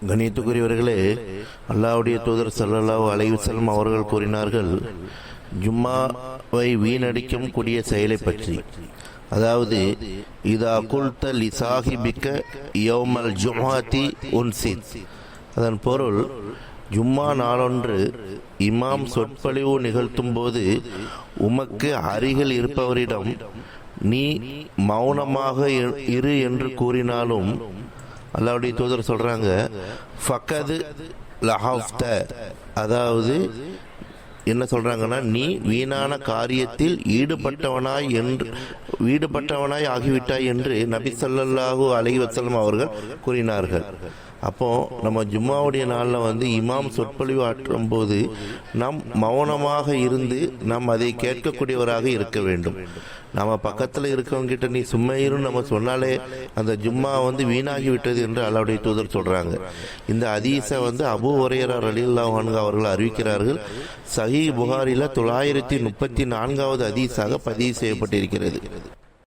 கணியத்துக்குரியவர்களே அல்லாவுடைய தூதர் ஸல்லல்லாஹு அலைவசல்லம் அவர்கள் கூறினார்கள் ஜும்மாவை வீணடிக்கும் கூடிய செயலை பற்றி. அதாவது இதா குல்த லிசாஹிபிக்க யோமல் ஜும்ஆத்தி உன்சித். அதன் பொருள் ஜும்மா நாளொன்று இமாம் சொற்பொழிவு நிகழ்த்தும் போது உமக்கு அருகில் இருப்பவரிடம் நீ மௌனமாக இரு- இரு என்று கூறினாலும் அல்லாவுடைய தூதர் சொல்கிறாங்க ஃபக்கது லஹாஃப்த. அதாவது என்ன சொல்கிறாங்கன்னா நீ வீணான காரியத்தில் ஈடுபட்டவனாய் என்று ஈடுபட்டவனாய் ஆகிவிட்டாய் என்று நபி ஸல்லல்லாஹு அலைஹி வஸல்லம் அவர்கள் கூறினார்கள். அப்போது நம்ம ஜும்மாவுடைய நாளில் வந்து இமாம் சொற்பொழிவு ஆற்றும் போது நாம் மௌனமாக இருந்து நாம் அதை கேட்கக்கூடியவராக இருக்க வேண்டும். நம்ம பக்கத்தில் இருக்கவங்க கிட்ட நீ சும்மா இருன்னு நம்ம சொன்னாலே அந்த ஜும்மா வந்து வீணாகி விட்டது என்று அல்லாவுடைய தூதர் சொல்றாங்க. இந்த அதீஸை வந்து அபு ஒரையரார் அலில்லாஹான்கு அவர்கள் அறிவிக்கிறார்கள். சஹி புகாரில தொள்ளாயிரத்தி முப்பத்தி நான்காவது அதீஸாக பதிவு செய்யப்பட்டிருக்கிறது.